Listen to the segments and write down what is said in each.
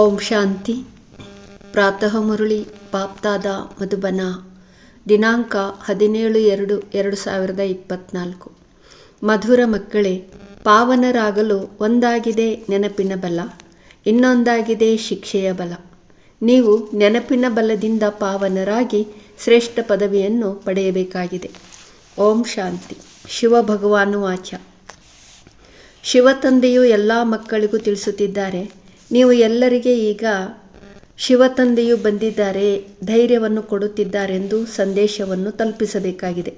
ಓಂ ಶಾಂತಿ. ಪ್ರಾತಃ ಮುರುಳಿ ಪಾಪ್ತಾದ ಮಧುಬನ. ದಿನಾಂಕ ಹದಿನೇಳು ಎರಡು ಎರಡು ಸಾವಿರದ ಇಪ್ಪತ್ನಾಲ್ಕು. ಮಧುರ ಮಕ್ಕಳೇ, ಪಾವನರಾಗಲು ಒಂದಾಗಿದೆ ನೆನಪಿನ ಬಲ, ಇನ್ನೊಂದಾಗಿದೆ ಶಿಕ್ಷೆಯ ಬಲ. ನೀವು ನೆನಪಿನ ಬಲದಿಂದ ಪಾವನರಾಗಿ ಶ್ರೇಷ್ಠ ಪದವಿಯನ್ನು ಪಡೆಯಬೇಕಾಗಿದೆ. ಓಂ ಶಾಂತಿ. ಶಿವ ಭಗವಾನು ಶಿವ ಶಿವತಂದೆಯು ಎಲ್ಲ ಮಕ್ಕಳಿಗೂ ತಿಳಿಸುತ್ತಿದ್ದಾರೆ ನೀವು ಎಲ್ಲರಿಗೆ ಈಗ ಶಿವತಂದೆಯು ಬಂದಿದ್ದಾರೆ, ಧೈರ್ಯವನ್ನು ಕೊಡುತ್ತಿದ್ದಾರೆಂದು ಸಂದೇಶವನ್ನು ತಲುಪಿಸಬೇಕಾಗಿದೆ.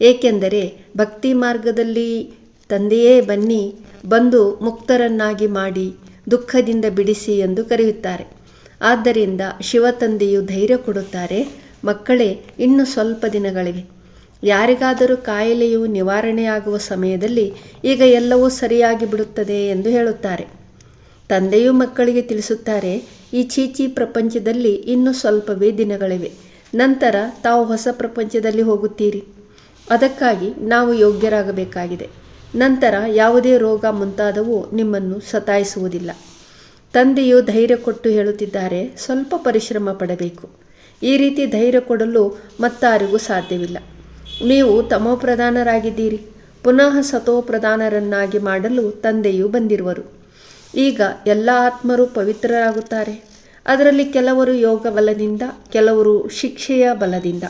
ಏಕೆಂದರೆ ಭಕ್ತಿ ಮಾರ್ಗದಲ್ಲಿ ತಂದೆಯೇ ಬನ್ನಿ, ಬಂದು ಮುಕ್ತರನ್ನಾಗಿ ಮಾಡಿ, ದುಃಖದಿಂದ ಬಿಡಿಸಿ ಎಂದು ಕರೆಯುತ್ತಾರೆ. ಆದ್ದರಿಂದ ಶಿವತಂದೆಯು ಧೈರ್ಯ ಕೊಡುತ್ತಾರೆ, ಮಕ್ಕಳೇ, ಇನ್ನು ಸ್ವಲ್ಪ ದಿನಗಳಿವೆ. ಯಾರಿಗಾದರೂ ಕಾಯಿಲೆಯು ನಿವಾರಣೆಯಾಗುವ ಸಮಯದಲ್ಲಿ ಈಗ ಎಲ್ಲವೂ ಸರಿಯಾಗಿ ಬಿಡುತ್ತದೆ ಎಂದು ಹೇಳುತ್ತಾರೆ. ತಂದೆಯು ಮಕ್ಕಳಿಗೆ ತಿಳಿಸುತ್ತಾರೆ, ಈ ಚೀಚಿ ಪ್ರಪಂಚದಲ್ಲಿ ಇನ್ನು ಸ್ವಲ್ಪವೇ ದಿನಗಳಿವೆ. ನಂತರ ತಾವು ಹೊಸ ಪ್ರಪಂಚದಲ್ಲಿ ಹೋಗುತ್ತೀರಿ. ಅದಕ್ಕಾಗಿ ನಾವು ಯೋಗ್ಯರಾಗಬೇಕಾಗಿದೆ. ನಂತರ ಯಾವುದೇ ರೋಗ ಮುಂತಾದವು ನಿಮ್ಮನ್ನು ಸತಾಯಿಸುವುದಿಲ್ಲ. ತಂದೆಯು ಧೈರ್ಯ ಕೊಟ್ಟು ಹೇಳುತ್ತಿದ್ದಾರೆ, ಸ್ವಲ್ಪ ಪರಿಶ್ರಮ ಪಡಬೇಕು. ಈ ರೀತಿ ಧೈರ್ಯ ಕೊಡಲು ಮತ್ತಾರಿಗೂ ಸಾಧ್ಯವಿಲ್ಲ. ನೀವು ತಮೋಪ್ರಧಾನರಾಗಿದ್ದೀರಿ. ಪುನಃ ಸತೋಪ್ರಧಾನರನ್ನಾಗಿ ಮಾಡಲು ತಂದೆಯು ಬಂದಿರುವರು. ಈಗ ಎಲ್ಲ ಆತ್ಮರು ಪವಿತ್ರರಾಗುತ್ತಾರೆ. ಅದರಲ್ಲಿ ಕೆಲವರು ಯೋಗ ಬಲದಿಂದ ಕೆಲವರು ಶಿಕ್ಷೆಯ ಬಲದಿಂದ.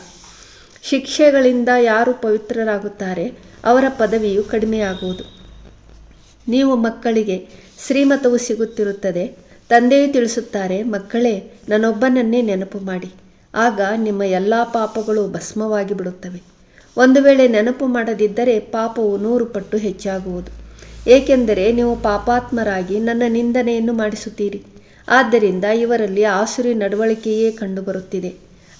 ಶಿಕ್ಷೆಗಳಿಂದ ಯಾರು ಪವಿತ್ರರಾಗುತ್ತಾರೆ, ಅವರ ಪದವಿಯು ಕಡಿಮೆಯಾಗುವುದು. ನೀವು ಮಕ್ಕಳಿಗೆ, ಶ್ರೀಮತವು ಸಿಗುತ್ತಿರುತ್ತದೆ, ತಂದೆಯು ತಿಳಿಸುತ್ತಾರೆ, ಮಕ್ಕಳೇ ನನ್ನೊಬ್ಬನನ್ನೇ ನೆನಪು ಮಾಡಿ. ಆಗ ನಿಮ್ಮ ಎಲ್ಲ ಪಾಪಗಳು ಭಸ್ಮವಾಗಿ ಬಿಡುತ್ತವೆ. ಒಂದು ವೇಳೆ ನೆನಪು ಮಾಡದಿದ್ದರೆ ಪಾಪವು ನೂರು ಪಟ್ಟು ಹೆಚ್ಚಾಗುವುದು. ಏಕೆಂದರೆ ನೀವು ಪಾಪಾತ್ಮರಾಗಿ ನನ್ನ ನಿಂದನೆಯನ್ನು ಮಾಡಿಸುತ್ತೀರಿ. ಆದ್ದರಿಂದ ಇವರಲ್ಲಿ ಆಸುರಿ ನಡವಳಿಕೆಯೇ ಕಂಡುಬರುತ್ತಿದೆ.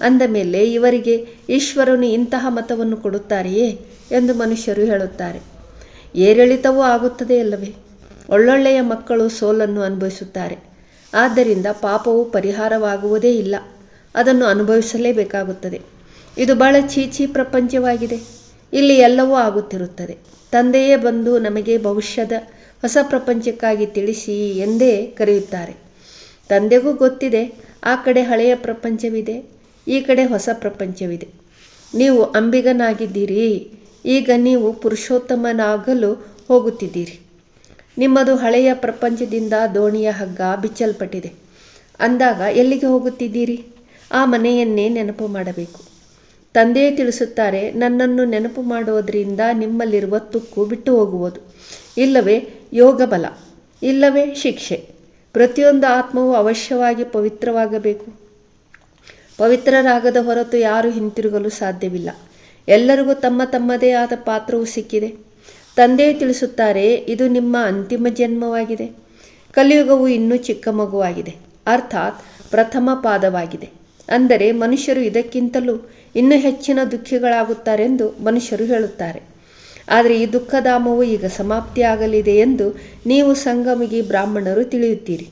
ಅಂದ ಮೇಲೆ ಇವರಿಗೆ, ಈಶ್ವರನು ಇಂತಹ ಮತವನ್ನು ಕೊಡುತ್ತಾರೆಯೇ ಎಂದು ಮನುಷ್ಯರು ಹೇಳುತ್ತಾರೆ. ಏರಿಳಿತವೂ ಆಗುತ್ತದೆ ಅಲ್ಲವೇ? ಒಳ್ಳೊಳ್ಳೆಯ ಮಕ್ಕಳು ಸೋಲನ್ನು ಅನುಭವಿಸುತ್ತಾರೆ. ಆದ್ದರಿಂದ ಪಾಪವು ಪರಿಹಾರವಾಗುವುದೇ ಇಲ್ಲ. ಅದನ್ನು ಅನುಭವಿಸಲೇಬೇಕಾಗುತ್ತದೆ. ಇದು ಬಹಳ ಚೀಚಿ ಪ್ರಪಂಚವಾಗಿದೆ. ಇಲ್ಲಿ ಎಲ್ಲವೂ ಆಗುತ್ತಿರುತ್ತದೆ. ತಂದೆಯೇ ಬಂದು ನಮಗೆ ಭವಿಷ್ಯದ ಹೊಸ ಪ್ರಪಂಚಕ್ಕಾಗಿ ತಿಳಿಸಿ ಎಂದೇ ಕರೆಯುತ್ತಾರೆ. ತಂದೆಗೂ ಗೊತ್ತಿದೆ, ಆ ಕಡೆ ಹಳೆಯ ಪ್ರಪಂಚವಿದೆ, ಈ ಕಡೆ ಹೊಸ ಪ್ರಪಂಚವಿದೆ. ನೀವು ಅಂಬಿಗನಾಗಿದ್ದೀರಿ, ಈಗ ನೀವು ಪುರುಷೋತ್ತಮನಾಗಲು ಹೋಗುತ್ತಿದ್ದೀರಿ. ನಿಮ್ಮದು ಹಳೆಯ ಪ್ರಪಂಚದಿಂದ ದೋಣಿಯ ಹಗ್ಗ ಬಿಚ್ಚಲ್ಪಟ್ಟಿದೆ. ಅಂದಾಗ ಎಲ್ಲಿಗೆ ಹೋಗುತ್ತಿದ್ದೀರಿ? ಆ ಮನೆಯನ್ನೇ ನೆನಪು ಮಾಡಬೇಕು. ತಂದೆಯೇ ತಿಳಿಸುತ್ತಾರೆ, ನನ್ನನ್ನು ನೆನಪು ಮಾಡುವುದರಿಂದ ನಿಮ್ಮಲ್ಲಿರುವ ತುಕ್ಕು ಬಿಟ್ಟು ಹೋಗುವುದು. ಇಲ್ಲವೇ ಯೋಗ ಬಲ ಇಲ್ಲವೇ ಶಿಕ್ಷೆ. ಪ್ರತಿಯೊಂದು ಆತ್ಮವು ಅವಶ್ಯವಾಗಿ ಪವಿತ್ರವಾಗಬೇಕು. ಪವಿತ್ರರಾಗದ ಹೊರತು ಯಾರು ಹಿಂತಿರುಗಲು ಸಾಧ್ಯವಿಲ್ಲ. ಎಲ್ಲರಿಗೂ ತಮ್ಮ ತಮ್ಮದೇ ಆದ ಪಾತ್ರವು ಸಿಕ್ಕಿದೆ. ತಂದೆಯೇ ತಿಳಿಸುತ್ತಾರೆ, ಇದು ನಿಮ್ಮ ಅಂತಿಮ ಜನ್ಮವಾಗಿದೆ. ಕಲಿಯುಗವು ಇನ್ನೂ ಚಿಕ್ಕ ಮಗುವಾಗಿದೆ. ಅರ್ಥಾತ್ ಪ್ರಥಮ ಪಾದವಾಗಿದೆ. ಅಂದರೆ ಮನುಷ್ಯರು ಇದಕ್ಕಿಂತಲೂ ಇನ್ನೂ ಹೆಚ್ಚಿನ ದುಃಖಿಗಳಾಗುತ್ತಾರೆಂದು ಮನುಷ್ಯರು ಹೇಳುತ್ತಾರೆ. ಆದರೆ ಈ ದುಃಖಧಾಮವು ಈಗ ಸಮಾಪ್ತಿಯಾಗಲಿದೆ ಎಂದು ನೀವು ಸಂಗಮಿಗೆ ಬ್ರಾಹ್ಮಣರು ತಿಳಿಯುತ್ತೀರಿ.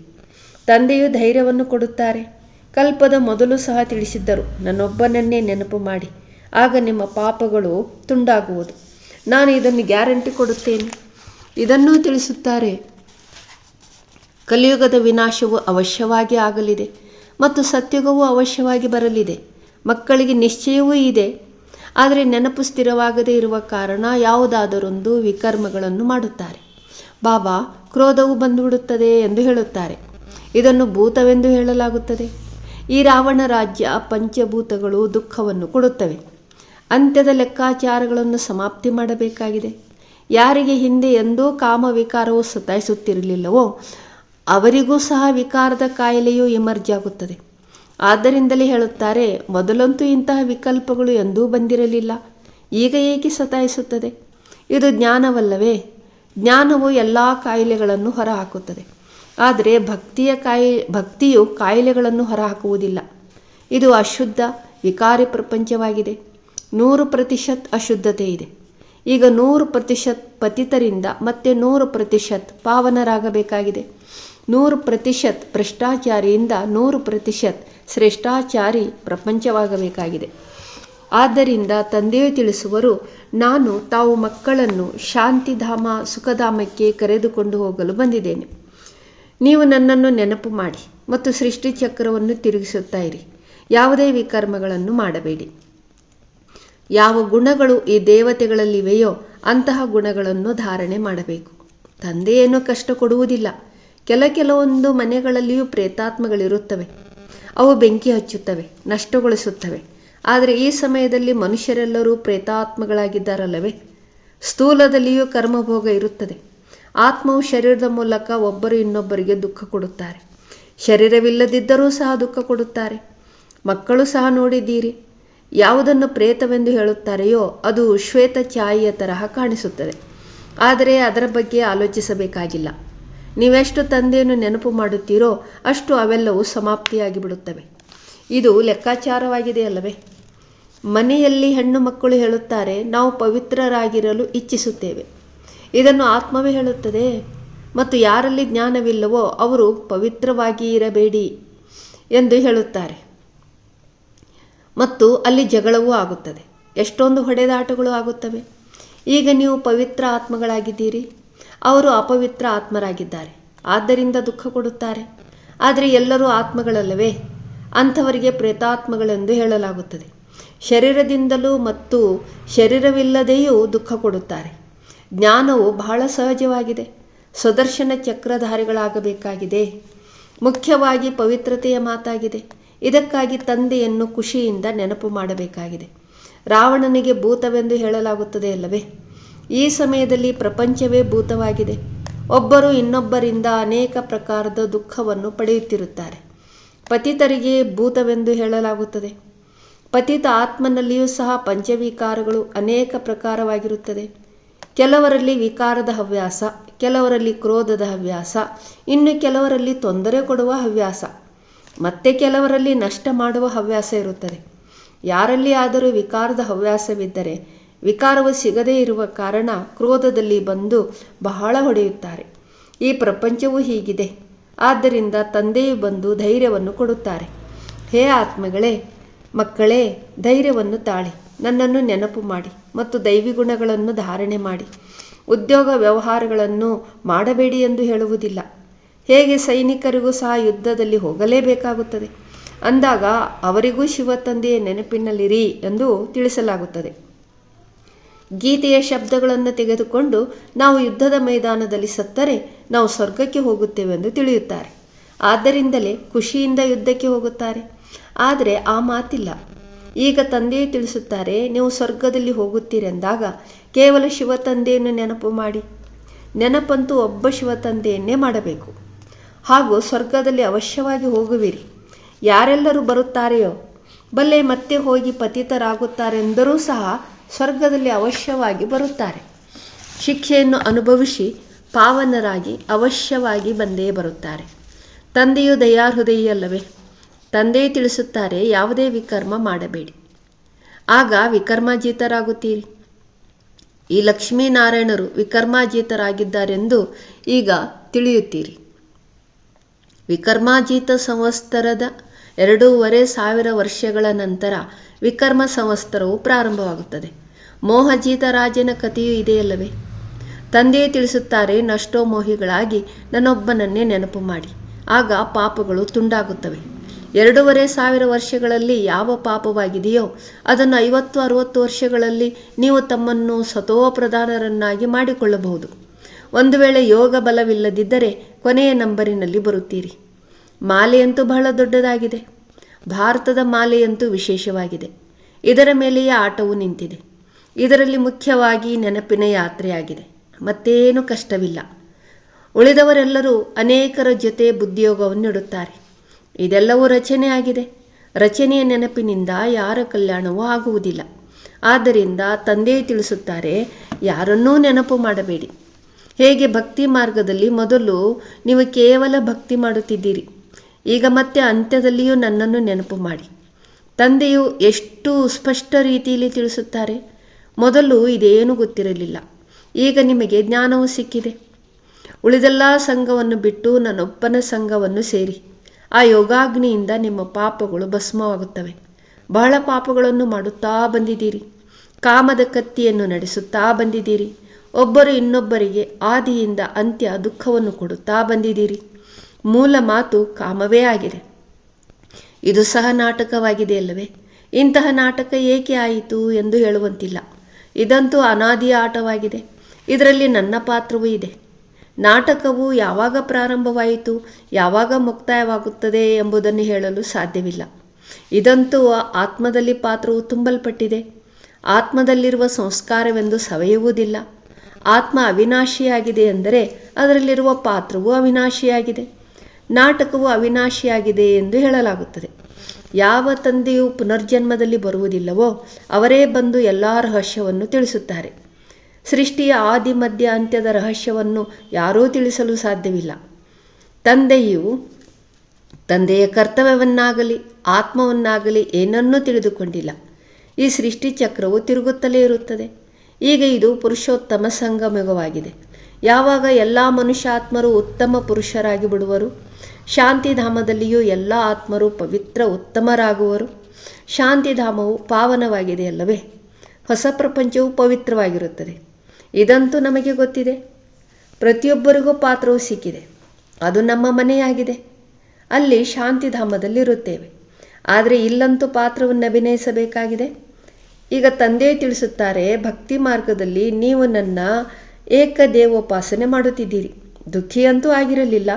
ತಂದೆಯು ಧೈರ್ಯವನ್ನು ಕೊಡುತ್ತಾರೆ. ಕಲ್ಪದ ಮೊದಲು ಸಹ ತಿಳಿಸಿದ್ದರು, ನನ್ನೊಬ್ಬನನ್ನೇ ನೆನಪು ಮಾಡಿ, ಆಗ ನಿಮ್ಮ ಪಾಪಗಳು ತುಂಡಾಗುವುದು. ನಾನು ಇದನ್ನು ಗ್ಯಾರಂಟಿ ಕೊಡುತ್ತೇನೆ. ಇದನ್ನೂ ತಿಳಿಸುತ್ತಾರೆ. ಕಲಿಯುಗದ ವಿನಾಶವು ಅವಶ್ಯವಾಗಿ ಆಗಲಿದೆ. ಮತ್ತು ಸತ್ಯುಗವೂ ಅವಶ್ಯವಾಗಿ ಬರಲಿದೆ. ಮಕ್ಕಳಿಗೆ ನಿಶ್ಚಯವೂ ಇದೆ. ಆದರೆ ನೆನಪು ಸ್ಥಿರವಾಗದೇ ಇರುವ ಕಾರಣ ಯಾವುದಾದರೊಂದು ವಿಕರ್ಮಗಳನ್ನು ಮಾಡುತ್ತಾರೆ. ಬಾಬಾ, ಕ್ರೋಧವು ಬಂದುಬಿಡುತ್ತದೆ ಎಂದು ಹೇಳುತ್ತಾರೆ. ಇದನ್ನು ಭೂತವೆಂದು ಹೇಳಲಾಗುತ್ತದೆ. ಈ ರಾವಣ ರಾಜ್ಯ ಪಂಚಭೂತಗಳು ದುಃಖವನ್ನು ಕೊಡುತ್ತವೆ. ಅಂತ್ಯದ ಲೆಕ್ಕಾಚಾರಗಳನ್ನು ಸಮಾಪ್ತಿ ಮಾಡಬೇಕಾಗಿದೆ. ಯಾರಿಗೆ ಹಿಂದೆ ಎಂದೂ ಕಾಮವಿಕಾರವು ಸತಾಯಿಸುತ್ತಿರಲಿಲ್ಲವೋ ಅವರಿಗೂ ಸಹ ವಿಕಾರದ ಕಾಯಿಲೆಯು ಎಮರ್ಜ್ ಆಗುತ್ತದೆ. ಆದ್ದರಿಂದಲೇ ಹೇಳುತ್ತಾರೆ, ಮೊದಲಂತೂ ಇಂತಹ ವಿಕಲ್ಪಗಳು ಎಂದೂ ಬಂದಿರಲಿಲ್ಲ. ಈಗ ಏಕೆ ಸತಾಯಿಸುತ್ತದೆ? ಇದು ಜ್ಞಾನವಲ್ಲವೇ? ಜ್ಞಾನವು ಎಲ್ಲ ಕಾಯಿಲೆಗಳನ್ನು ಹೊರಹಾಕುತ್ತದೆ. ಆದರೆ ಭಕ್ತಿಯ ಕಾಯಿ, ಭಕ್ತಿಯು ಕಾಯಿಲೆಗಳನ್ನು ಹೊರಹಾಕುವುದಿಲ್ಲ. ಇದು ಅಶುದ್ಧ, ವಿಕಾರಿ ಪ್ರಪಂಚವಾಗಿದೆ. ನೂರು ಪ್ರತಿಶತ್ ಅಶುದ್ಧತೆ ಇದೆ. ಈಗ ನೂರು ಪ್ರತಿಶತ್ ಪತಿತರಿಂದ ಮತ್ತೆ ನೂರು ಪ್ರತಿಶತ್ ಪಾವನರಾಗಬೇಕಾಗಿದೆ. ನೂರು ಪ್ರತಿಶತ್ ಭ್ರಷ್ಟಾಚಾರಿಯಿಂದ ನೂರು ಪ್ರತಿಶತ್ ಶ್ರೇಷ್ಠಾಚಾರಿ ಪ್ರಪಂಚವಾಗಬೇಕಾಗಿದೆ. ಆದ್ದರಿಂದ ತಂದೆಯು ತಿಳಿಸುವರು, ನಾನು ತಾವು ಮಕ್ಕಳನ್ನು ಶಾಂತಿಧಾಮ, ಸುಖಧಾಮಕ್ಕೆ ಕರೆದುಕೊಂಡು ಹೋಗಲು ಬಂದಿದ್ದೇನೆ. ನೀವು ನನ್ನನ್ನು ನೆನಪು ಮಾಡಿ ಮತ್ತು ಸೃಷ್ಟಿಚಕ್ರವನ್ನು ತಿರುಗಿಸುತ್ತಾ ಇರಿ. ಯಾವುದೇ ವಿಕರ್ಮಗಳನ್ನು ಮಾಡಬೇಡಿ. ಯಾವ ಗುಣಗಳು ಈ ದೇವತೆಗಳಲ್ಲಿವೆಯೋ ಅಂತಹ ಗುಣಗಳನ್ನು ಧಾರಣೆ ಮಾಡಬೇಕು. ತಂದೆಯನ್ನು ಕಷ್ಟ ಕೊಡುವುದಿಲ್ಲ ಕೆಲ ಕೆಲವೊಂದು ಮನೆಗಳಲ್ಲಿಯೂ ಪ್ರೇತಾತ್ಮಗಳಿರುತ್ತವೆ. ಅವು ಬೆಂಕಿ ಹಚ್ಚುತ್ತವೆ, ನಷ್ಟಗೊಳಿಸುತ್ತವೆ. ಆದರೆ ಈ ಸಮಯದಲ್ಲಿ ಮನುಷ್ಯರೆಲ್ಲರೂ ಪ್ರೇತಾತ್ಮಗಳಾಗಿದ್ದಾರಲ್ಲವೇ? ಸ್ಥೂಲದಲ್ಲಿಯೂ ಕರ್ಮಭೋಗ ಇರುತ್ತದೆ. ಆತ್ಮವು ಶರೀರದ ಮೂಲಕ ಒಬ್ಬರು ಇನ್ನೊಬ್ಬರಿಗೆ ದುಃಖ ಕೊಡುತ್ತಾರೆ. ಶರೀರವಿಲ್ಲದಿದ್ದರೂ ಸಹ ದುಃಖ ಕೊಡುತ್ತಾರೆ. ಮಕ್ಕಳು ಸಹ ನೋಡಿದ್ದೀರಿ. ಯಾವುದನ್ನು ಪ್ರೇತವೆಂದು ಹೇಳುತ್ತಾರೆಯೋ ಅದು ಶ್ವೇತ ಛಾಯೆಯ ತರಹ ಕಾಣಿಸುತ್ತದೆ. ಆದರೆ ಅದರ ಬಗ್ಗೆ ಆಲೋಚಿಸಬೇಕಾಗಿಲ್ಲ. ನೀವೆಷ್ಟು ತಂದೆಯನ್ನು ನೆನಪು ಮಾಡುತ್ತೀರೋ ಅಷ್ಟು ಅವೆಲ್ಲವೂ ಸಮಾಪ್ತಿಯಾಗಿ ಬಿಡುತ್ತವೆ ಇದು ಲೆಕ್ಕಾಚಾರವಾಗಿದೆ ಅಲ್ಲವೇ ಮನೆಯಲ್ಲಿ ಹೆಣ್ಣು ಮಕ್ಕಳು ಹೇಳುತ್ತಾರೆ, ನಾವು ಪವಿತ್ರರಾಗಿರಲು ಇಚ್ಛಿಸುತ್ತೇವೆ. ಇದನ್ನು ಆತ್ಮವೇ ಹೇಳುತ್ತದೆ. ಮತ್ತು ಯಾರಲ್ಲಿ ಜ್ಞಾನವಿಲ್ಲವೋ ಅವರು ಪವಿತ್ರವಾಗಿ ಇರಬೇಡಿ ಎಂದು ಹೇಳುತ್ತಾರೆ. ಮತ್ತು ಅಲ್ಲಿ ಜಗಳವೂ ಆಗುತ್ತದೆ. ಎಷ್ಟೊಂದು ಹೊಡೆದಾಟಗಳು ಆಗುತ್ತವೆ. ಈಗ ನೀವು ಪವಿತ್ರ ಆತ್ಮಗಳಾಗಿದ್ದೀರಿ. ಅವರು ಅಪವಿತ್ರ ಆತ್ಮರಾಗಿದ್ದಾರೆ. ಆದ್ದರಿಂದ ದುಃಖ ಕೊಡುತ್ತಾರೆ. ಆದರೆ ಎಲ್ಲರೂ ಆತ್ಮಗಳಲ್ಲವೇ? ಅಂಥವರಿಗೆ ಪ್ರೇತಾತ್ಮಗಳೆಂದು ಹೇಳಲಾಗುತ್ತದೆ. ಶರೀರದಿಂದಲೂ ಮತ್ತು ಶರೀರವಿಲ್ಲದೆಯೂ ದುಃಖ ಕೊಡುತ್ತಾರೆ. ಜ್ಞಾನವು ಬಹಳ ಸಹಜವಾಗಿದೆ. ಸುದರ್ಶನ ಚಕ್ರಧಾರಿಗಳಾಗಬೇಕಾಗಿದೆ. ಮುಖ್ಯವಾಗಿ ಪವಿತ್ರತೆಯ ಮಾತಾಗಿದೆ. ಇದಕ್ಕಾಗಿ ತಂದೆಯನ್ನು ಖುಷಿಯಿಂದ ನೆನಪು ಮಾಡಬೇಕಾಗಿದೆ. ರಾವಣನಿಗೆ ಭೂತವೆಂದು ಹೇಳಲಾಗುತ್ತದೆ ಅಲ್ಲವೇ? ಈ ಸಮಯದಲ್ಲಿ ಪ್ರಪಂಚವೇ ಭೂತವಾಗಿದೆ. ಒಬ್ಬರು ಇನ್ನೊಬ್ಬರಿಂದ ಅನೇಕ ಪ್ರಕಾರದ ದುಃಖವನ್ನು ಪಡೆಯುತ್ತಿರುತ್ತಾರೆ. ಪತಿತರಿಗೆ ಭೂತವೆಂದು ಹೇಳಲಾಗುತ್ತದೆ. ಪತಿತ ಆತ್ಮನಲ್ಲಿಯೂ ಸಹ ಪಂಚವಿಕಾರಗಳು ಅನೇಕ ಪ್ರಕಾರವಾಗಿರುತ್ತದೆ. ಕೆಲವರಲ್ಲಿ ವಿಕಾರದ ಹವ್ಯಾಸ, ಕೆಲವರಲ್ಲಿ ಕ್ರೋಧದ ಹವ್ಯಾಸ, ಇನ್ನು ಕೆಲವರಲ್ಲಿ ತೊಂದರೆ ಕೊಡುವ ಹವ್ಯಾಸ. ಮತ್ತೆ ಕೆಲವರಲ್ಲಿ ನಷ್ಟ ಮಾಡುವ ಹವ್ಯಾಸ ಇರುತ್ತದೆ. ಯಾರಲ್ಲಿ ಆದರೂ ವಿಕಾರದ ಹವ್ಯಾಸವಿದ್ದರೆ ವಿಕಾರವು ಸಿಗದೇ ಇರುವ ಕಾರಣ ಕ್ರೋಧದಲ್ಲಿ ಬಂದು ಬಹಳ ಹೊಡೆಯುತ್ತಾರೆ. ಈ ಪ್ರಪಂಚವೂ ಹೀಗಿದೆ. ಆದ್ದರಿಂದ ತಂದೆಯು ಬಂದು ಧೈರ್ಯವನ್ನು ಕೊಡುತ್ತಾರೆ. ಹೇ ಆತ್ಮಗಳೇ, ಮಕ್ಕಳೇ, ಧೈರ್ಯವನ್ನು ತಾಳಿ, ನನ್ನನ್ನು ನೆನಪು ಮಾಡಿ ಮತ್ತು ದೈವಿ ಗುಣಗಳನ್ನು ಧಾರಣೆ ಮಾಡಿ. ಉದ್ಯೋಗ ವ್ಯವಹಾರಗಳನ್ನು ಮಾಡಬೇಡಿ ಎಂದು ಹೇಳುವುದಿಲ್ಲ. ಹೇಗೆ ಸೈನಿಕರಿಗೂ ಸಹ ಯುದ್ಧದಲ್ಲಿ ಹೋಗಲೇಬೇಕಾಗುತ್ತದೆ? ಅಂದಾಗ ಅವರಿಗೂ ಶಿವ ತಂದೆಯ ನೆನಪಿನಲ್ಲಿರಿ ಎಂದು ತಿಳಿಸಲಾಗುತ್ತದೆ. ಗೀತೆಯ ಶಬ್ದಗಳನ್ನು ತೆಗೆದುಕೊಂಡು ನಾವು ಯುದ್ಧದ ಮೈದಾನದಲ್ಲಿ ಸತ್ತರೆ ನಾವು ಸ್ವರ್ಗಕ್ಕೆ ಹೋಗುತ್ತೇವೆಂದು ತಿಳಿಯುತ್ತಾರೆ. ಆದ್ದರಿಂದಲೇ ಖುಷಿಯಿಂದ ಯುದ್ಧಕ್ಕೆ ಹೋಗುತ್ತಾರೆ. ಆದರೆ ಆ ಮಾತಿಲ್ಲ. ಈಗ ತಂದೆಯೇ ತಿಳಿಸುತ್ತಾರೆ, ನೀವು ಸ್ವರ್ಗದಲ್ಲಿ ಹೋಗುತ್ತೀರೆಂದಾಗ ಕೇವಲ ಶಿವ ತಂದೆಯನ್ನು ನೆನಪು ಮಾಡಿ. ನೆನಪಂತೂ ಒಬ್ಬ ಶಿವ ತಂದೆಯನ್ನೇ ಮಾಡಬೇಕು. ಹಾಗೂ ಸ್ವರ್ಗದಲ್ಲಿ ಅವಶ್ಯವಾಗಿ ಹೋಗುವಿರಿ. ಯಾರೆಲ್ಲರೂ ಬರುತ್ತಾರೆಯೋ, ಬಲ್ಲೆ ಮತ್ತೆ ಹೋಗಿ ಪತಿತರಾಗುತ್ತಾರೆಂದರೂ ಸಹ ಸ್ವರ್ಗದಲ್ಲಿ ಅವಶ್ಯವಾಗಿ ಬರುತ್ತಾರೆ. ಶಿಕ್ಷೆಯನ್ನು ಅನುಭವಿಸಿ ಪಾವನರಾಗಿ ಅವಶ್ಯವಾಗಿ ಬಂದೇ ಬರುತ್ತಾರೆ. ತಂದೆಯು ದಯಾಹೃದಯಲ್ಲವೇ ತಂದೆಯು ತಿಳಿಸುತ್ತಾರೆ, ಯಾವುದೇ ವಿಕರ್ಮ ಮಾಡಬೇಡಿ. ಆಗ ವಿಕರ್ಮಾಜೀತರಾಗುತ್ತೀರಿ. ಈ ಲಕ್ಷ್ಮೀನಾರಾಯಣರು ವಿಕರ್ಮಾಜೀತರಾಗಿದ್ದಾರೆಂದು ಈಗ ತಿಳಿಯುತ್ತೀರಿ. ವಿಕರ್ಮಾಜೀತ ಸಂವತ್ಸರದ ಎರಡೂವರೆ ಸಾವಿರ ವರ್ಷಗಳ ನಂತರ ವಿಕರ್ಮ ಸಂವತ್ಸರವು ಪ್ರಾರಂಭವಾಗುತ್ತದೆ. ಮೋಹಜೀತ ರಾಜನ ಕಥೆಯೂ ಇದೆಯಲ್ಲವೇ? ತಂದೆಯೇ ತಿಳಿಸುತ್ತಾರೆ, ನಷ್ಟೋ ಮೋಹಿಗಳಾಗಿ ನನ್ನೊಬ್ಬನನ್ನೇ ನೆನಪು ಮಾಡಿ. ಆಗ ಪಾಪಗಳು ತುಂಡಾಗುತ್ತವೆ. ಎರಡೂವರೆ ಸಾವಿರ ವರ್ಷಗಳಲ್ಲಿ ಯಾವ ಪಾಪವಾಗಿದೆಯೋ, ಅದನ್ನು ಐವತ್ತು, ಅರುವತ್ತು ವರ್ಷಗಳಲ್ಲಿ ನೀವು ತಮ್ಮನ್ನು ಸತೋಪ್ರಧಾನರನ್ನಾಗಿ ಮಾಡಿಕೊಳ್ಳಬಹುದು. ಒಂದು ವೇಳೆ ಯೋಗ ಬಲವಿಲ್ಲದಿದ್ದರೆ ಕೊನೆಯ ನಂಬರಿನಲ್ಲಿ ಬರುತ್ತೀರಿ. ಮಾಲೆಯಂತೂ ಬಹಳ ದೊಡ್ಡದಾಗಿದೆ. ಭಾರತದ ಮಾಲೆಯಂತೂ ವಿಶೇಷವಾಗಿದೆ. ಇದರ ಮೇಲೆಯೇ ಆಟವು ನಿಂತಿದೆ. ಇದರಲ್ಲಿ ಮುಖ್ಯವಾಗಿ ನೆನಪಿನ ಯಾತ್ರೆಯಾಗಿದೆ. ಮತ್ತೇನು ಕಷ್ಟವಿಲ್ಲ. ಉಳಿದವರೆಲ್ಲರೂ ಅನೇಕರ ಜೊತೆ ಬುದ್ಧಿಯೋಗವನ್ನು ಇಡುತ್ತಾರೆ ಇದೆಲ್ಲವೂ ರಚನೆಯಾಗಿದೆ ರಚನೆಯ ನೆನಪಿನಿಂದ ಯಾರ ಕಲ್ಯಾಣವೂ ಆಗುವುದಿಲ್ಲ. ಆದ್ದರಿಂದ ತಂದೆ ತಿಳಿಸುತ್ತಾರೆ, ಯಾರನ್ನೂ ನೆನಪು ಮಾಡಬೇಡಿ. ಹೇಗೆ ಭಕ್ತಿ ಮಾರ್ಗದಲ್ಲಿ ಮೊದಲು ನೀವು ಕೇವಲ ಭಕ್ತಿ ಮಾಡುತ್ತಿದ್ದೀರಿ, ಈಗ ಮತ್ತೆ ಅಂತ್ಯದಲ್ಲಿಯೂ ನನ್ನನ್ನು ನೆನಪು ಮಾಡಿ. ತಂದೆಯು ಎಷ್ಟು ಸ್ಪಷ್ಟ ರೀತಿಯಲ್ಲಿ ತಿಳಿಸುತ್ತಾರೆ. ಮೊದಲು ಇದೇನು ಗೊತ್ತಿರಲಿಲ್ಲ. ಈಗ ನಿಮಗೆ ಜ್ಞಾನವೂ ಸಿಕ್ಕಿದೆ. ಉಳಿದೆಲ್ಲ ಸಂಘವನ್ನು ಬಿಟ್ಟು ನನ್ನೊಬ್ಬನ ಸಂಘವನ್ನು ಸೇರಿ. ಆ ಯೋಗಾಗ್ನಿಯಿಂದ ನಿಮ್ಮ ಪಾಪಗಳು ಭಸ್ಮವಾಗುತ್ತವೆ. ಬಹಳ ಪಾಪಗಳನ್ನು ಮಾಡುತ್ತಾ ಬಂದಿದ್ದೀರಿ. ಕಾಮದ ಕತ್ತಿಯನ್ನು ನಡೆಸುತ್ತಾ ಬಂದಿದ್ದೀರಿ. ಒಬ್ಬರು ಇನ್ನೊಬ್ಬರಿಗೆ ಆದಿಯಿಂದ ಅಂತ್ಯ ದುಃಖವನ್ನು ಕೊಡುತ್ತಾ ಬಂದಿದ್ದೀರಿ. ಮೂಲ ಮಾತು ಕಾಮವೇ ಆಗಿದೆ. ಇದು ಸಹ ನಾಟಕವಾಗಿದೆ ಅಲ್ಲವೇ? ಇಂತಹ ನಾಟಕ ಏಕೆ ಆಯಿತು ಎಂದು ಹೇಳುವಂತಿಲ್ಲ. ಇದಂತೂ ಅನಾದಿಯ ಆಟವಾಗಿದೆ. ಇದರಲ್ಲಿ ನನ್ನ ಪಾತ್ರವೂ ಇದೆ. ನಾಟಕವು ಯಾವಾಗ ಪ್ರಾರಂಭವಾಯಿತು, ಯಾವಾಗ ಮುಕ್ತಾಯವಾಗುತ್ತದೆ ಎಂಬುದನ್ನು ಹೇಳಲು ಸಾಧ್ಯವಿಲ್ಲ. ಇದಂತೂ ಆತ್ಮದಲ್ಲಿ ಪಾತ್ರವು ತುಂಬಲ್ಪಟ್ಟಿದೆ. ಆತ್ಮದಲ್ಲಿರುವ ಸಂಸ್ಕಾರವೆಂದು ಸವೆಯುವುದಿಲ್ಲ. ಆತ್ಮ ಅವಿನಾಶಿಯಾಗಿದೆ ಎಂದರೆ ಅದರಲ್ಲಿರುವ ಪಾತ್ರವು ಅವಿನಾಶಿಯಾಗಿದೆ. ನಾಟಕವು ಅವಿನಾಶಿಯಾಗಿದೆ ಎಂದು ಹೇಳಲಾಗುತ್ತದೆ. ಯಾವ ತಂದೆಯು ಪುನರ್ಜನ್ಮದಲ್ಲಿ ಬರುವುದಿಲ್ಲವೋ ಅವರೇ ಬಂದು ಎಲ್ಲ ರಹಸ್ಯವನ್ನು ತಿಳಿಸುತ್ತಾರೆ. ಸೃಷ್ಟಿಯ ಆದಿ ಮಧ್ಯ ಅಂತ್ಯದ ರಹಸ್ಯವನ್ನು ಯಾರೂ ತಿಳಿಸಲು ಸಾಧ್ಯವಿಲ್ಲ. ತಂದೆಯು ತಂದೆಯ ಕರ್ತವ್ಯವನ್ನಾಗಲಿ ಆತ್ಮವನ್ನಾಗಲಿ ಏನನ್ನೂ ತಿಳಿದುಕೊಂಡಿಲ್ಲ. ಈ ಸೃಷ್ಟಿ ಚಕ್ರವು ತಿರುಗುತ್ತಲೇ ಇರುತ್ತದೆ. ಈಗ ಇದು ಪುರುಷೋತ್ತಮ ಸಂಗಮಯುಗವಾಗಿದೆ ಯಾವಾಗ ಎಲ್ಲ ಮನುಷ್ಯಾತ್ಮರು ಉತ್ತಮ ಪುರುಷರಾಗಿ ಬಿಡುವರು? ಶಾಂತಿಧಾಮದಲ್ಲಿಯೂ ಎಲ್ಲ ಆತ್ಮರು ಪವಿತ್ರ ಉತ್ತಮರಾಗುವರು. ಶಾಂತಿಧಾಮವು ಪಾವನವಾಗಿದೆಯಲ್ಲವೇ ಹೊಸ ಪ್ರಪಂಚವು ಪವಿತ್ರವಾಗಿರುತ್ತದೆ. ಇದಂತೂ ನಮಗೆ ಗೊತ್ತಿದೆ. ಪ್ರತಿಯೊಬ್ಬರಿಗೂ ಪಾತ್ರವು ಸಿಕ್ಕಿದೆ. ಅದು ನಮ್ಮ ಮನೆಯಾಗಿದೆ. ಅಲ್ಲಿ ಶಾಂತಿಧಾಮದಲ್ಲಿರುತ್ತೇವೆ. ಆದರೆ ಇಲ್ಲಂತೂ ಪಾತ್ರವನ್ನು ಅಭಿನಯಿಸಬೇಕಾಗಿದೆ. ಈಗ ತಂದೆ ತಿಳಿಸುತ್ತಾರೆ, ಭಕ್ತಿ ಮಾರ್ಗದಲ್ಲಿ ನೀವು ನನ್ನ ಏಕದೇವೋಪಾಸನೆ ಮಾಡುತ್ತಿದ್ದೀರಿ. ದುಃಖಿಯಂತೂ ಆಗಿರಲಿಲ್ಲ.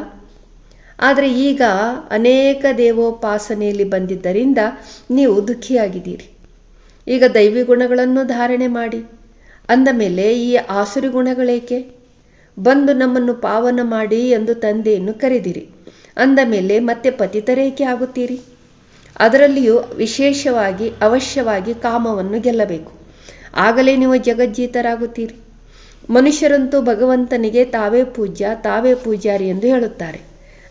ಆದರೆ ಈಗ ಅನೇಕ ದೇವೋಪಾಸನೆಯಲ್ಲಿ ಬಂದಿದ್ದರಿಂದ ನೀವು ದುಃಖಿಯಾಗಿದ್ದೀರಿ. ಈಗ ದೈವಿ ಗುಣಗಳನ್ನು ಧಾರಣೆ ಮಾಡಿ. ಅಂದ ಮೇಲೆ ಈ ಆಸುರಿ ಗುಣಗಳೇಕೆ? ಬಂದು ನಮ್ಮನ್ನು ಪಾವನ ಮಾಡಿ ಎಂದು ತಂದೆಯನ್ನು ಕರೆದಿರಿ. ಅಂದ ಮೇಲೆ ಮತ್ತೆ ಪತಿತರೇಕೆ ಆಗುತ್ತೀರಿ? ಅದರಲ್ಲಿಯೂ ವಿಶೇಷವಾಗಿ ಅವಶ್ಯವಾಗಿ ಕಾಮವನ್ನು ಗೆಲ್ಲಬೇಕು. ಆಗಲೇ ನೀವು ಜಗಜ್ಜೀತರಾಗುತ್ತೀರಿ. ಮನುಷ್ಯರಂತೂ ಭಗವಂತನಿಗೆ ತಾವೇ ಪೂಜ್ಯ, ತಾವೇ ಪೂಜಾರಿ ಎಂದು ಹೇಳುತ್ತಾರೆ.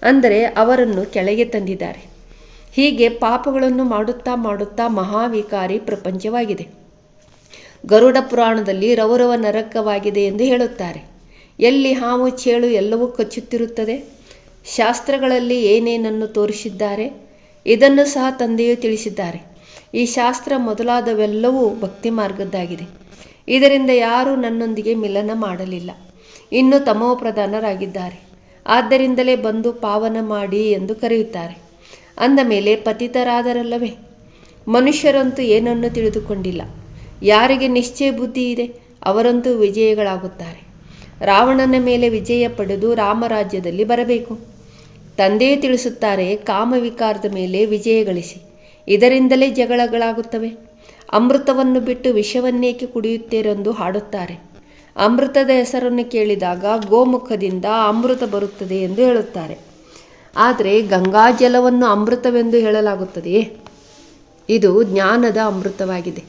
ಅಂದರೆ ಅವರನ್ನು ಕೆಳಗೆ ತಂದಿದ್ದಾರೆ. ಹೀಗೆ ಪಾಪಗಳನ್ನು ಮಾಡುತ್ತಾ ಮಾಡುತ್ತಾ ಮಹಾವಿಕಾರಿ ಪ್ರಪಂಚವಾಗಿದೆ. ಗರುಡ ಪುರಾಣದಲ್ಲಿ ರೌರವ ನರಕವಾಗಿದೆ ಎಂದು ಹೇಳುತ್ತಾರೆ. ಎಲ್ಲಿ ಹಾವು ಚೇಳು ಎಲ್ಲವೂ ಕಚ್ಚುತ್ತಿರುತ್ತದೆ, ಶಾಸ್ತ್ರಗಳಲ್ಲಿ ಏನೇನನ್ನು ತೋರಿಸಿದ್ದಾರೆ, ಇದನ್ನು ಸಹ ತಂದೆಯು ತಿಳಿಸಿದ್ದಾರೆ. ಈ ಶಾಸ್ತ್ರ ಮೊದಲಾದವೆಲ್ಲವೂ ಭಕ್ತಿ ಮಾರ್ಗದ್ದಾಗಿದೆ ಇದರಿಂದ ಯಾರೂ ನನ್ನೊಂದಿಗೆ ಮಿಲನ ಮಾಡಲಿಲ್ಲ. ಇನ್ನು ತಮೋ ಪ್ರಧಾನರಾಗಿದ್ದಾರೆ. ಆದ್ದರಿಂದಲೇ ಬಂದು ಪಾವನ ಮಾಡಿ ಎಂದು ಕರೆಯುತ್ತಾರೆ. ಅಂದ ಮೇಲೆ ಪತಿತರಾದರಲ್ಲವೇ? ಮನುಷ್ಯರಂತೂ ಏನನ್ನು ತಿಳಿದುಕೊಂಡಿಲ್ಲ. ಯಾರಿಗೆ ನಿಶ್ಚಯ ಬುದ್ಧಿ ಇದೆ? ಅವರಂತೂ ವಿಜಯಗಳಾಗುತ್ತಾರೆ. ರಾವಣನ ಮೇಲೆ ವಿಜಯ ಪಡೆದು ರಾಮರಾಜ್ಯದಲ್ಲಿ ಬರಬೇಕು. ತಂದೆಯೇ ತಿಳಿಸುತ್ತಾರೆ, ಕಾಮವಿಕಾರದ ಮೇಲೆ ವಿಜಯ ಗಳಿಸಿ. ಇದರಿಂದಲೇ ಜಗಳಗಳಾಗುತ್ತವೆ. ಅಮೃತವನ್ನು ಬಿಟ್ಟು ವಿಷವನ್ನೇಕೆ ಕುಡಿಯುತ್ತೇರೆಂದು ಹಾಡುತ್ತಾರೆ. ಅಮೃತದ ಹೆಸರನ್ನು ಕೇಳಿದಾಗ ಗೋಮುಖದಿಂದ ಅಮೃತ ಬರುತ್ತದೆ ಎಂದು ಹೇಳುತ್ತಾರೆ. ಆದರೆ ಗಂಗಾ ಜಲವನ್ನು ಅಮೃತವೆಂದು ಹೇಳಲಾಗುತ್ತದೆಯೇ? ಇದು ಜ್ಞಾನದ ಅಮೃತವಾಗಿದೆ.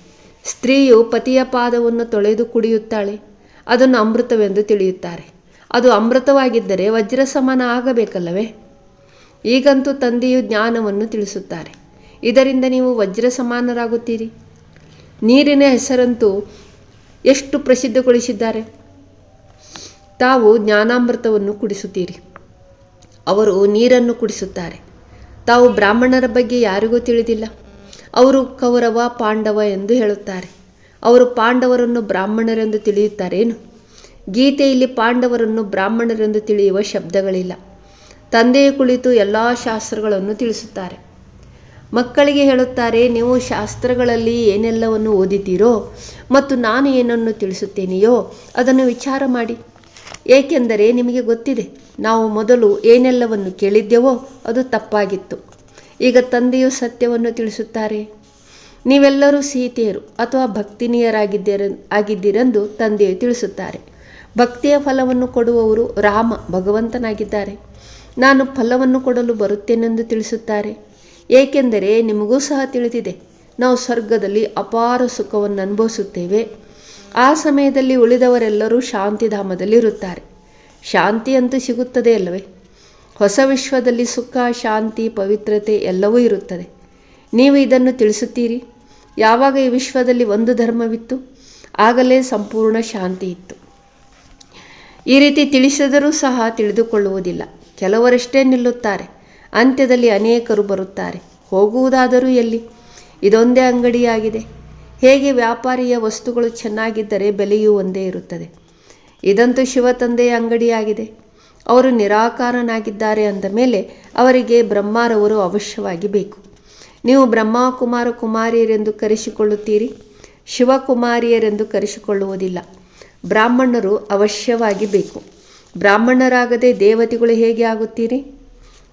ಸ್ತ್ರೀಯು ಪತಿಯ ಪಾದವನ್ನು ತೊಳೆದು ಕುಡಿಯುತ್ತಾಳೆ. ಅದನ್ನು ಅಮೃತವೆಂದು ತಿಳಿಯುತ್ತಾರೆ. ಅದು ಅಮೃತವಾಗಿದ್ದರೆ ವಜ್ರ ಸಮಾನ ಆಗಬೇಕಲ್ಲವೇ ಈಗಂತೂ ತಂದೆಯು ಜ್ಞಾನವನ್ನು ತಿಳಿಸುತ್ತಾರೆ. ಇದರಿಂದ ನೀವು ವಜ್ರ ಸಮಾನರಾಗುತ್ತೀರಿ ನೀರಿನ ಹೆಸರಂತೂ ಎಷ್ಟು ಪ್ರಸಿದ್ಧಗೊಳಿಸಿದ್ದಾರೆ? ತಾವು ಜ್ಞಾನಾಮೃತವನ್ನು ಕುಡಿಸುತ್ತೀರಿ. ಅವರು ನೀರನ್ನು ಕುಡಿಸುತ್ತಾರೆ. ತಾವು ಬ್ರಾಹ್ಮಣರ ಬಗ್ಗೆ ಯಾರಿಗೂ ತಿಳಿದಿಲ್ಲ. ಅವರು ಕೌರವ, ಪಾಂಡವ ಎಂದು ಹೇಳುತ್ತಾರೆ. ಅವರು ಪಾಂಡವರನ್ನು ಬ್ರಾಹ್ಮಣರೆಂದು ತಿಳಿಯುತ್ತಾರೇನು? ಗೀತೆಯಲ್ಲಿ ಪಾಂಡವರನ್ನು ಬ್ರಾಹ್ಮಣರೆಂದು ತಿಳಿಯುವ ಶಬ್ದಗಳಿಲ್ಲ. ತಂದೆಯ ಕುಳಿತು ಎಲ್ಲ ಶಾಸ್ತ್ರಗಳನ್ನು ತಿಳಿಸುತ್ತಾರೆ. ಮಕ್ಕಳಿಗೆ ಹೇಳುತ್ತಾರೆ, ನೀವು ಶಾಸ್ತ್ರಗಳಲ್ಲಿ ಏನೆಲ್ಲವನ್ನು ಓದಿದ್ದೀರೋ ಮತ್ತು ನಾನು ಏನನ್ನು ತಿಳಿಸುತ್ತೇನೆಯೋ ಅದನ್ನು ವಿಚಾರ ಮಾಡಿ. ಏಕೆಂದರೆ ನಿಮಗೆ ಗೊತ್ತಿದೆ, ನಾವು ಮೊದಲು ಏನೆಲ್ಲವನ್ನು ಕೇಳಿದ್ದೆವೋ ಅದು ತಪ್ಪಾಗಿತ್ತು. ಈಗ ತಂದೆಯು ಸತ್ಯವನ್ನು ತಿಳಿಸುತ್ತಾರೆ. ನೀವೆಲ್ಲರೂ ಸೀತೆಯರು ಅಥವಾ ಭಕ್ತಿನೀಯರಾಗಿದ್ದೀರ, ಆಗಿದ್ದೀರೆಂದು ತಂದೆಯು ತಿಳಿಸುತ್ತಾರೆ. ಭಕ್ತಿಯ ಫಲವನ್ನು ಕೊಡುವವರು ರಾಮ ಭಗವಂತನಾಗಿದ್ದಾರೆ. ನಾನು ಫಲವನ್ನು ಕೊಡಲು ಬರುತ್ತೇನೆಂದು ತಿಳಿಸುತ್ತಾರೆ. ಏಕೆಂದರೆ ನಿಮಗೂ ಸಹ ತಿಳಿದಿದೆ, ನಾವು ಸ್ವರ್ಗದಲ್ಲಿ ಅಪಾರ ಸುಖವನ್ನು ಅನುಭವಿಸುತ್ತೇವೆ ಆ ಸಮಯದಲ್ಲಿ ಉಳಿದವರೆಲ್ಲರೂ ಶಾಂತಿಧಾಮದಲ್ಲಿರುತ್ತಾರೆ. ಶಾಂತಿ ಅಂತೂ ಸಿಗುತ್ತದೆ ಅಲ್ಲವೇ? ಹೊಸ ವಿಶ್ವದಲ್ಲಿ ಸುಖ, ಶಾಂತಿ, ಪವಿತ್ರತೆ ಎಲ್ಲವೂ ಇರುತ್ತದೆ. ನೀವು ಇದನ್ನು ತಿಳಿಸುತ್ತೀರಿ? ಯಾವಾಗ ಈ ವಿಶ್ವದಲ್ಲಿ ಒಂದು ಧರ್ಮವಿತ್ತು, ಆಗಲೇ ಸಂಪೂರ್ಣ ಶಾಂತಿ ಇತ್ತು. ಈ ರೀತಿ ತಿಳಿಸಿದರೂ ಸಹ ತಿಳಿದುಕೊಳ್ಳುವುದಿಲ್ಲ. ಕೆಲವರಷ್ಟೇ ನಿಲ್ಲುತ್ತಾರೆ. ಅಂತ್ಯದಲ್ಲಿ ಅನೇಕರು ಬರುತ್ತಾರೆ. ಹೋಗುವುದಾದರೂ ಎಲ್ಲಿ? ಇದೊಂದೇ ಅಂಗಡಿಯಾಗಿದೆ. ಹೇಗೆ ವ್ಯಾಪಾರಿಯ ವಸ್ತುಗಳು ಚೆನ್ನಾಗಿದ್ದರೆ ಬೆಲೆಯೂ ಒಂದೇ ಇರುತ್ತದೆ. ಇದಂತೂ ಶಿವತಂದೆಯ ಅಂಗಡಿಯಾಗಿದೆ. ಅವರು ನಿರಾಕಾರನಾಗಿದ್ದಾರೆ ಅಂದ ಮೇಲೆ ಅವರಿಗೆ ಬ್ರಹ್ಮಾರವರು ಅವಶ್ಯವಾಗಿ ಬೇಕು. ನೀವು ಬ್ರಹ್ಮಕುಮಾರ ಕುಮಾರಿಯರೆಂದು ಕರೆಸಿಕೊಳ್ಳುತ್ತೀರಿ? ಶಿವಕುಮಾರಿಯರೆಂದು ಕರೆಸಿಕೊಳ್ಳುವುದಿಲ್ಲ. ಬ್ರಾಹ್ಮಣರು ಅವಶ್ಯವಾಗಿ ಬೇಕು. ಬ್ರಾಹ್ಮಣರಾಗದೆ ದೇವತೆಗಳು ಹೇಗೆ ಆಗುತ್ತೀರಿ?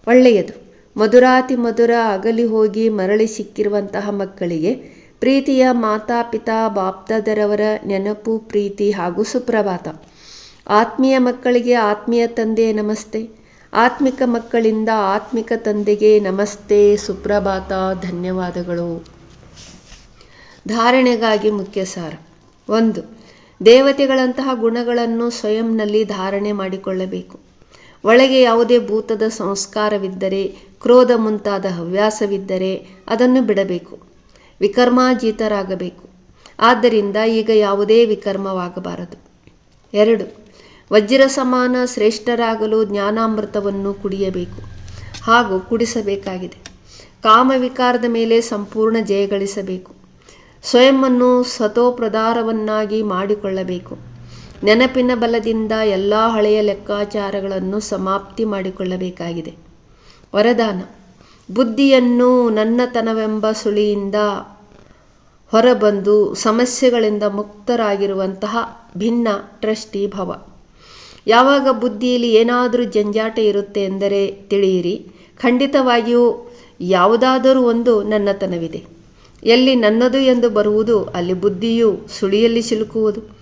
ಒಳ್ಳೆಯದು. ಮಧುರಾತಿ ಮಧುರ ಅಗಲಿ ಹೋಗಿ ಮರಳಿ ಸಿಕ್ಕಿರುವಂತಹ ಮಕ್ಕಳಿಗೆ ಪ್ರೀತಿಯ ಮಾತಾಪಿತಾ ಬಾಪ್ತದರವರ ನೆನಪು, ಪ್ರೀತಿ ಹಾಗೂ ಸುಪ್ರಭಾತ. ಆತ್ಮೀಯ ಮಕ್ಕಳಿಗೆ ಆತ್ಮೀಯ ತಂದೆ ನಮಸ್ತೆ. ಆತ್ಮಿಕ ಮಕ್ಕಳಿಂದ ಆತ್ಮಿಕ ತಂದೆಗೆ ನಮಸ್ತೆ, ಸುಪ್ರಭಾತ, ಧನ್ಯವಾದಗಳು. ಧಾರಣೆಗಾಗಿ ಮುಖ್ಯ ಸಾರ. ಒಂದು, ದೇವತೆಗಳಂತಹ ಗುಣಗಳನ್ನು ಸ್ವಯಂನಲ್ಲಿ ಧಾರಣೆ ಮಾಡಿಕೊಳ್ಳಬೇಕು. ಒಳಗೆ ಯಾವುದೇ ಭೂತದ ಸಂಸ್ಕಾರವಿದ್ದರೆ, ಕ್ರೋಧ ಮುಂತಾದ ಹವ್ಯಾಸವಿದ್ದರೆ ಅದನ್ನು ಬಿಡಬೇಕು ವಿಕರ್ಮಾಜೀತರಾಗಬೇಕು ಆದ್ದರಿಂದ ಈಗ ಯಾವುದೇ ವಿಕರ್ಮವಾಗಬಾರದು. ಎರಡು ವಜ್ರ ಸಮಾನ ಶ್ರೇಷ್ಠರಾಗಲು ಜ್ಞಾನಾಮೃತವನ್ನು ಕುಡಿಯಬೇಕು ಹಾಗೂ ಕುಡಿಸಬೇಕಾಗಿದೆ. ಕಾಮವಿಕಾರದ ಮೇಲೆ ಸಂಪೂರ್ಣ ಜಯಗಳಿಸಬೇಕು ಸ್ವಯಂವನ್ನು ಸತೋಪ್ರಧಾರವನ್ನಾಗಿ ಮಾಡಿಕೊಳ್ಳಬೇಕು. ನೆನಪಿನ ಬಲದಿಂದ ಎಲ್ಲ ಹಳೆಯ ಲೆಕ್ಕಾಚಾರಗಳನ್ನು ಸಮಾಪ್ತಿ ಮಾಡಿಕೊಳ್ಳಬೇಕಾಗಿದೆ. ವರದಾನ. ಬುದ್ಧಿಯನ್ನು ನನ್ನತನವೆಂಬ ಸುಳಿಯಿಂದ ಹೊರಬಂದು ಸಮಸ್ಯೆಗಳಿಂದ ಮುಕ್ತರಾಗಿರುವಂತಹ ಭಿನ್ನ ಟ್ರಸ್ಟಿ ಭವ. ಯಾವಾಗ ಬುದ್ಧಿಯಲ್ಲಿ ಏನಾದರೂ ಜಂಜಾಟ ಇರುತ್ತೆ ಎಂದರೆ ತಿಳಿಯಿರಿ. ಖಂಡಿತವಾಗಿಯೂ ಯಾವುದಾದರೂ ಒಂದು ನನ್ನತನವಿದೆ. ಎಲ್ಲಿ ನನ್ನದು ಎಂದು ಬರುವುದು, ಅಲ್ಲಿ ಬುದ್ಧಿಯು ಸುಳಿಯಲ್ಲಿ ಸಿಲುಕುವುದು.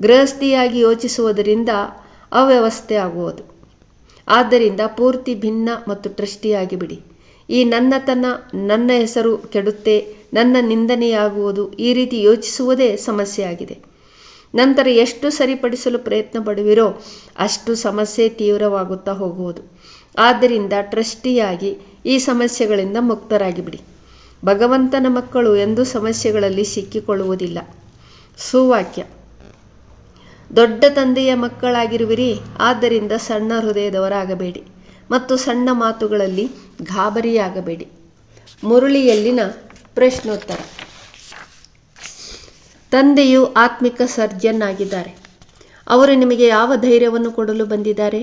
ಗೃಹಸ್ಥಿಯಾಗಿ ಯೋಚಿಸುವುದರಿಂದ ಅವ್ಯವಸ್ಥೆ ಆಗುವುದು. ಆದ್ದರಿಂದ ಪೂರ್ತಿ ಭಿನ್ನ ಮತ್ತು ಟ್ರಸ್ಟಿಯಾಗಿ ಬಿಡಿ. ಈ ನನ್ನತನ ನನ್ನ ಹೆಸರು ಕೆಡುತ್ತೆ, ನನ್ನ ನಿಂದನೆಯಾಗುವುದು ಈ ರೀತಿ ಯೋಚಿಸುವುದೇ ಸಮಸ್ಯೆಯಾಗಿದೆ. ನಂತರ ಎಷ್ಟು ಸರಿಪಡಿಸಲು ಪ್ರಯತ್ನ ಪಡುವಿರೋ ಅಷ್ಟು ಸಮಸ್ಯೆ ತೀವ್ರವಾಗುತ್ತಾ ಹೋಗುವುದು. ಆದ್ದರಿಂದ ಟ್ರಸ್ಟಿಯಾಗಿ ಈ ಸಮಸ್ಯೆಗಳಿಂದ ಮುಕ್ತರಾಗಿ ಬಿಡಿ ಭಗವಂತನ ಮಕ್ಕಳು ಎಂದೂ ಸಮಸ್ಯೆಗಳಲ್ಲಿ ಸಿಕ್ಕಿಕೊಳ್ಳುವುದಿಲ್ಲ. ಸುವಾಕ್ಯ. ದೊಡ್ಡ ತಂದೆಯ ಮಕ್ಕಳಾಗಿರುವಿರಿ, ಆದ್ದರಿಂದ ಸಣ್ಣ ಹೃದಯದವರಾಗಬೇಡಿ ಮತ್ತು ಸಣ್ಣ ಮಾತುಗಳಲ್ಲಿ ಗಾಬರಿಯಾಗಬೇಡಿ. ಮುರುಳಿಯಲ್ಲಿನ ಪ್ರಶ್ನೋತ್ತರ. ತಂದೆಯು ಆತ್ಮಿಕ ಸರ್ಜನ್ ಆಗಿದ್ದಾರೆ. ಅವರು ನಿಮಗೆ ಯಾವ ಧೈರ್ಯವನ್ನು ಕೊಡಲು ಬಂದಿದ್ದಾರೆ?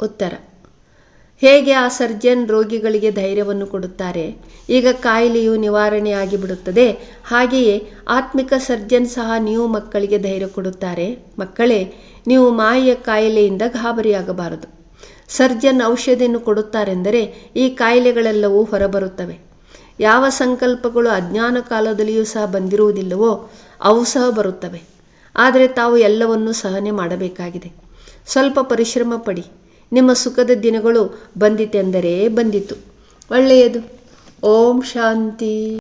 ಉತ್ತರ. ಹೇಗೆ ಆ ಸರ್ಜನ್ ರೋಗಿಗಳಿಗೆ ಧೈರ್ಯವನ್ನು ಕೊಡುತ್ತಾರೆ? ಈಗ ಕಾಯಿಲೆಯು ನಿವಾರಣೆಯಾಗಿ ಬಿಡುತ್ತದೆ. ಹಾಗೆಯೇ ಆತ್ಮಿಕ ಸರ್ಜನ್ ಸಹ ನೀವು ಮಕ್ಕಳಿಗೆ ಧೈರ್ಯ ಕೊಡುತ್ತಾರೆ. ಮಕ್ಕಳೇ, ನೀವು ಮಾಯೆಯ ಕಾಯಿಲೆಯಿಂದ ಗಾಬರಿಯಾಗಬಾರದು. ಸರ್ಜನ್ ಔಷಧಿಯನ್ನು ಕೊಡುತ್ತಾರೆಂದರೆ ಈ ಕಾಯಿಲೆಗಳೆಲ್ಲವೂ ಹೊರಬರುತ್ತವೆ. ಯಾವ ಸಂಕಲ್ಪಗಳು ಅಜ್ಞಾನ ಕಾಲದಲ್ಲಿಯೂ ಸಹ ಬಂದಿರುವುದಿಲ್ಲವೋ, ಅವು ಸಹ ಬರುತ್ತವೆ. ಆದರೆ ತಾವು ಎಲ್ಲವನ್ನೂ ಸಹನೆ ಮಾಡಬೇಕಾಗಿದೆ. ಸ್ವಲ್ಪ ಪರಿಶ್ರಮ ಪಡಿ. ನಿಮ್ಮ ಸುಖದ ದಿನಗಳು ಬಂದಿತೆಂದರೆ ಬಂದಿತು. ಒಳ್ಳೆಯದು. ಓಂ ಶಾಂತಿ.